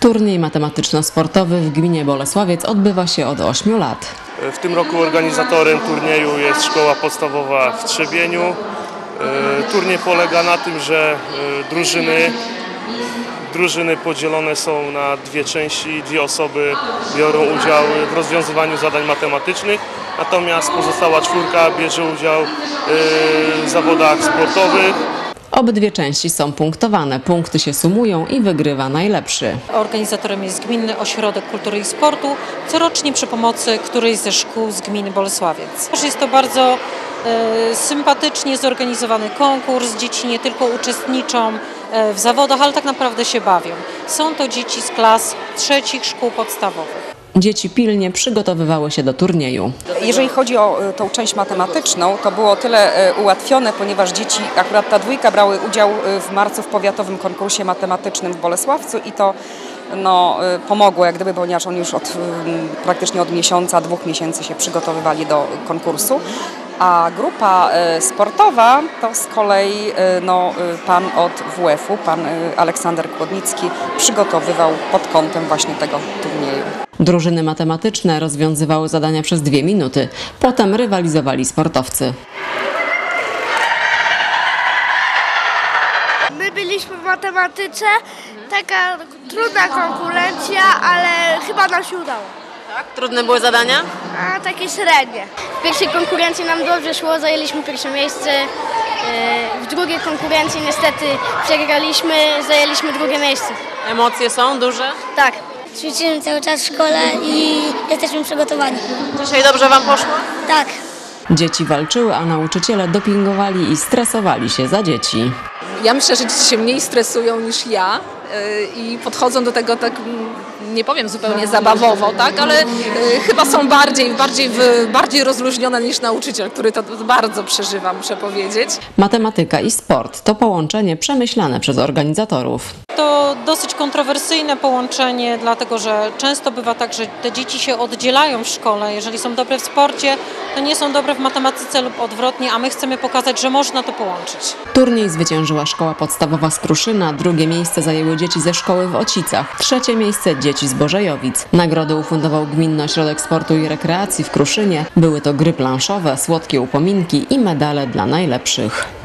Turniej matematyczno-sportowy w gminie Bolesławiec odbywa się od 8 lat. W tym roku organizatorem turnieju jest szkoła podstawowa w Trzebieniu. E, Turniej polega na tym, że e, drużyny, drużyny podzielone są na dwie części, dwie osoby biorą udział w rozwiązywaniu zadań matematycznych, natomiast pozostała czwórka bierze udział e, w zawodach sportowych. Obydwie części są punktowane, punkty się sumują i wygrywa najlepszy. Organizatorem jest Gminny Ośrodek Kultury i Sportu, corocznie przy pomocy którejś ze szkół z gminy Bolesławiec. Jest to bardzo e, sympatycznie zorganizowany konkurs. Dzieci nie tylko uczestniczą e, w zawodach, ale tak naprawdę się bawią. Są to dzieci z klas trzecich szkół podstawowych. Dzieci pilnie przygotowywały się do turnieju. Jeżeli chodzi o e, tą część matematyczną, to było tyle e, ułatwione, ponieważ dzieci, akurat ta dwójka brały udział e, w marcu w powiatowym konkursie matematycznym w Bolesławcu i to no, pomogło, jak gdyby, ponieważ oni już od, praktycznie od miesiąca, dwóch miesięcy się przygotowywali do konkursu. A grupa sportowa to z kolei no, pan od WF-u, pan Aleksander Kłodnicki, przygotowywał pod kątem właśnie tego turnieju. Drużyny matematyczne rozwiązywały zadania przez dwie minuty. Potem rywalizowali sportowcy. My byliśmy w matematyce, taka trudna konkurencja, ale chyba nam się udało. Trudne były zadania? A takie średnie. W pierwszej konkurencji nam dobrze szło, zajęliśmy pierwsze miejsce. E, W drugiej konkurencji niestety przegraliśmy, zajęliśmy drugie miejsce. Emocje są duże? Tak. Ćwiczymy cały czas w szkole i jesteśmy przygotowani. Dzisiaj dobrze Wam poszło? Tak. Dzieci walczyły, a nauczyciele dopingowali i stresowali się za dzieci. Ja myślę, że dzieci się mniej stresują niż ja y, i podchodzą do tego tak, mm, nie powiem zupełnie zabawowo, tak, ale y, chyba są bardziej, bardziej, w- bardziej rozluźnione niż nauczyciel, który to bardzo przeżywa, muszę powiedzieć. Matematyka i sport to połączenie przemyślane przez organizatorów. To dosyć kontrowersyjne połączenie, dlatego że często bywa tak, że te dzieci się oddzielają w szkole. Jeżeli są dobre w sporcie, to nie są dobre w matematyce lub odwrotnie, a my chcemy pokazać, że można to połączyć. Turniej zwyciężyła szkoła podstawowa z Kruszyna, drugie miejsce zajęły dzieci ze szkoły w Ocicach, trzecie miejsce dzieci z Bożejowic. Nagrody ufundował Gminny Ośrodek Sportu i Rekreacji w Kruszynie. Były to gry planszowe, słodkie upominki i medale dla najlepszych.